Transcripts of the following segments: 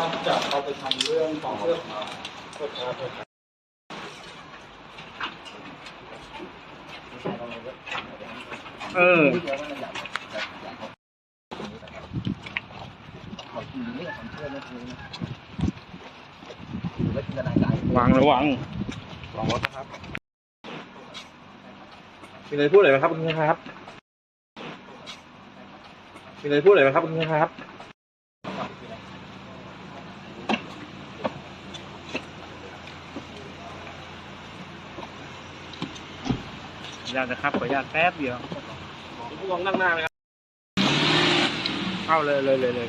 าจะเอาไปทำเรื่องของเรื่องเออวางระวังลองรถนะครับมีอะไรพูดอะไรไหมครับคุณครับมีอะไรพูดอะไรไหมครับคุณครับ อยากจะครับขออนุญาตแป๊บเดียวผู้กองนั่งหน้าไหมครับเข้าเลยเลยเลยเลย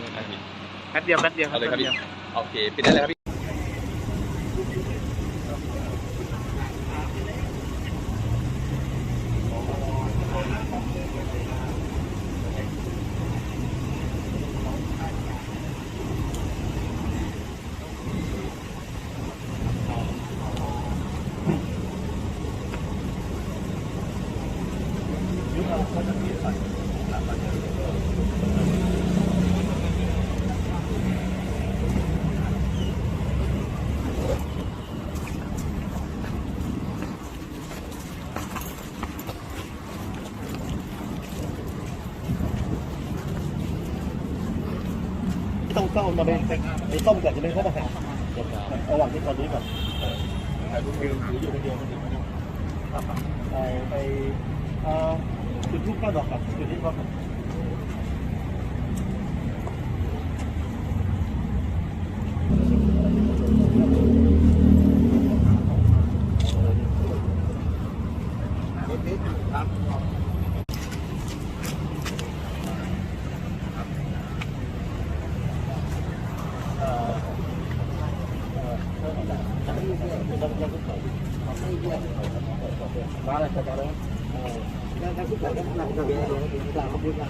แป๊บเดียวแป๊บเดียวเอาเลยครับแป๊พี่บดีวโอเคปิดได้เลยครับพี่ ต้องเข้ามาเป็นไอ้ส้มก่อนจะเป็นข้าวผัดระหว่างที่ตอนนี้แบบถืออยู่คนเดียวคนเดียวไปไปจุดทูบเก้าดอกกับจุดที่เขา มาเลยจะแล้วแล้วก็ทุกคนก็นั่งกันเลยที่เราพูดกัน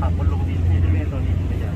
ผักบนลงดินที่ไม่ตัวนี้ไม่ใหญ่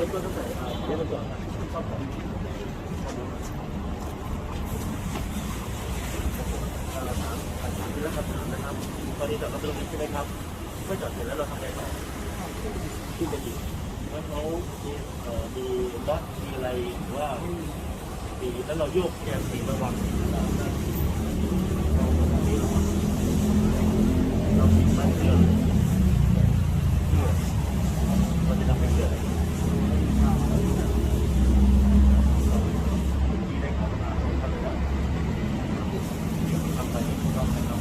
ตอนนี้จอดรถตรงนี้ใช่ไหมครับเมื่อจอดเสร็จแล้วเราทำไงต่อขึ้นไปอีกแล้วเขามีเอ่อมีวัดมีอะไรหรือว่ามีแล้วเราโยกแกนสีระวังเราปิดไม้เชื่อมันจะทำให้เกิดอะไรทำไปต้องให้เรา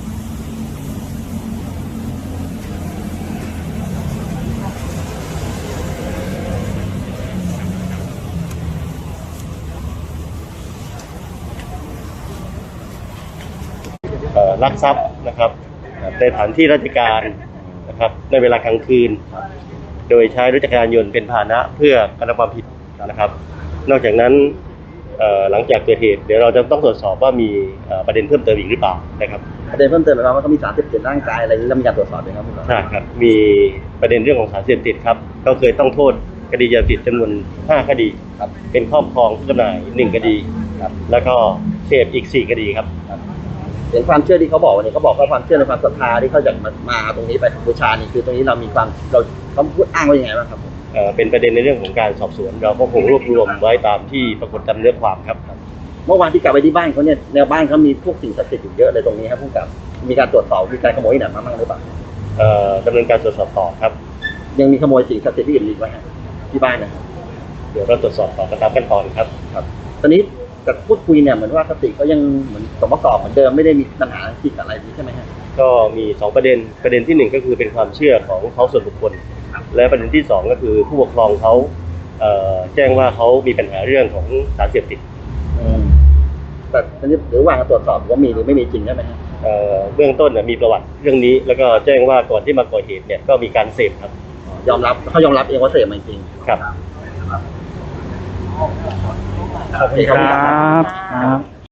เอ่อ ลักทรัพย์นะครับในสถานที่ราชการนะครับในเวลากลางคืน โดยใช้รถจักรยานยนต์เป็นพาหนะเพื่อกระทำความผิดนะครับ นอกจากนั้นเอ่อหลังจากเกิดเหตุเดี๋ยวเราจะต้องตรวจสอบว่ามีเอ่อประเด็นเพิ่มเติมอีกหรือเปล่านะครับประเด็นเพิ่มเติมนะครับว่าเขามีสารเสพติดร่างกายอะไรนี้แล้วมีการตรวจสอบไหมครับผู้กำกับใช่ครับมีประเด็นเรื่องของสารเสพติดครับเขาเคยต้องโทษคดียาเสพติดจำนวน 5 คดีครับเป็นครอบครองผู้จำหน่าย 1 คดีครับแล้วก็เสพอีก 4 คดีครับ เห็นความเชื่อที่เขาบอกวันนี้เขาบอกว่าความเชื่อในความศรัทธาที่เขาอยากมามาตรงนี้ไปบูชานี่คือตรงนี้เรามีความเราเขาพูดอ้างว่ายังไงบ้างครับผมเอ่อเป็นประเด็นในเรื่องของการสอบสวน เราก็คงรวบรวมไว้ตามที่ปรากฏตามเนื้อความครับ เมื่อวานที่กลับไปที่บ้านเขาเนี่ยแนวบ้านเขามีพวกสิ่งศักดิ์สิทธิ์อยู่เยอะเลยตรงนี้ครับผู้กำกับมีการตรวจสอบมีการขโมยที่ไหนมาบ้างหรือเปล่าเอ่อดำเนินการตรวจสอบต่อครับ ยังมีขโมยสิ่งศักดิ์สิทธิ์ที่อื่นอีกไหมฮะที่บ้านนะครับเดี๋ยวเราตรวจสอบต่อตามขั้นตอนครับตอนนี้ จากพูดคุยเนี่ยเหมือนว่าสติเขายังเหมือนสมประกอบเหมือนเดิมไม่ได้มีปัญหาจิตอะไรนี้ใช่ไหมฮะก็มี 2 ประเด็นประเด็นที่ 1 ก็คือเป็นความเชื่อของเขาส่วนบุคคล และประเด็นที่ 2 ก็คือผู้ปกครองเขาเอ่อแจ้งว่าเขามีปัญหาเรื่องของสารเสพติดอืมแต่ตอนนี้หรือว่าตรวจสอบว่ามีหรือไม่มีจริงใช่ไหมฮะเอ่อเบื้องต้นเนี่ยมีประวัติเรื่องนี้ แล้วก็แจ้งว่าก่อนที่มาก่อเหตุเนี่ยก็มีการเสพครับยอมรับเขายอมรับเองว่าเสพมาจริงครับ ขอบคุณครับ ครับ